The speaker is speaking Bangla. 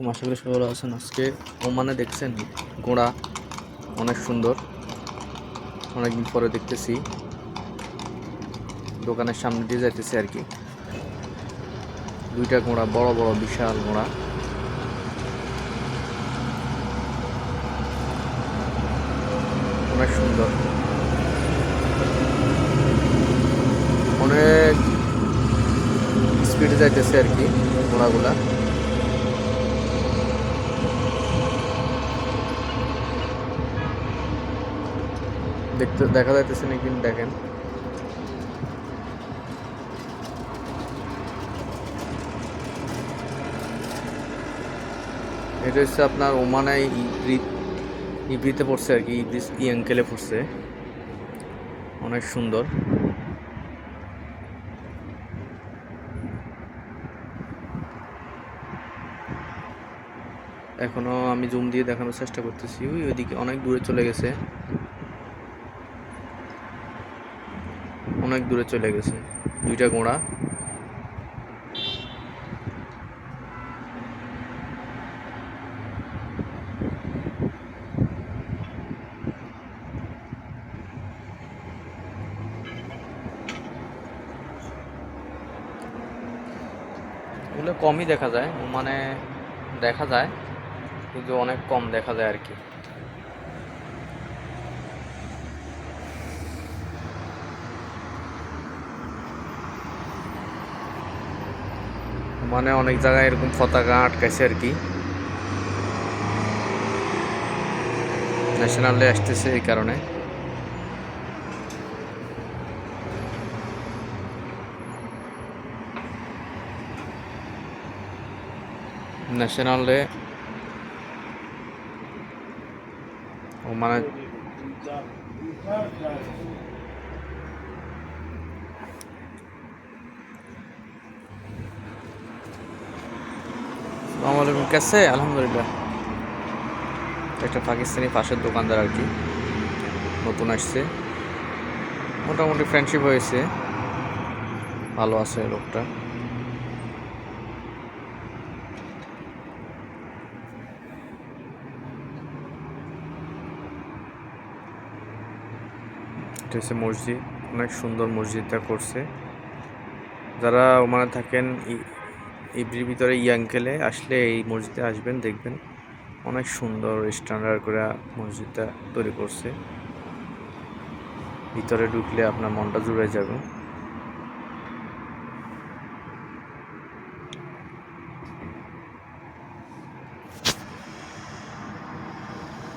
আলাইকুম আশা করি সবাই ভালো আছেন। আজকে ওমানে দেখছেন গোড়া অনেক সুন্দর। অনেকদিন পরে দেখতেছি। দোকানের সামনে দিয়ে যাইতেছি আর কি। দুইটা ঘোড়া বড় বড় বিশাল ঘোড়া অনেক সুন্দর। অনেক স্পিডে যাইতেছে আর কি ঘোড়াগুলা দেখতে, দেখা যাইতেছে নাকি দেখেন। এটা হচ্ছে আপনার ওমানায় ইব্রি ইব্রিতে পড়ছে আর কি ইব্রিস ইয়াঙ্কেলে পড়ছে। অনেক সুন্দর। এখনও আমি জুম দিয়ে দেখানোর চেষ্টা করতেছি। ওই ওইদিকে অনেক দূরে চলে গেছে। অনেক দূরে চলে গেছে। দুইটা ঘোড়া এগুলো কমই দেখা যায় মানে দেখা যায়, কিন্তু অনেক কম দেখা যায় আর কি। মানে অনেক জায়গায় এরকম পতাকা আটকাইছে আর কি। ন্যাশনালে আসতেছে এই কারণে। ন্যাশনালে ও মানে আলাইকুম, কেসে? আলহামদুলিল্লাহ। একটা পাকিস্তানি পাশের দোকানদার আর কি, নতুন আসছে। মোটামুটি ফ্রেন্ডশিপ হয়েছে। ভালো আছে লোকটা। হচ্ছে মসজিদ, অনেক সুন্দর মসজিদটা করছে। যারা ওমানে থাকেন ইব্রির ভিতরে ইয়াঙ্কেলে আসলে এই মসজিদে আসবেন, দেখবেন অনেক সুন্দর স্ট্যান্ডার্ড করে মসজিদটা তৈরি করছে। ভিতরে ঢুকলে আপনার মনটা জুড়ে যাবে।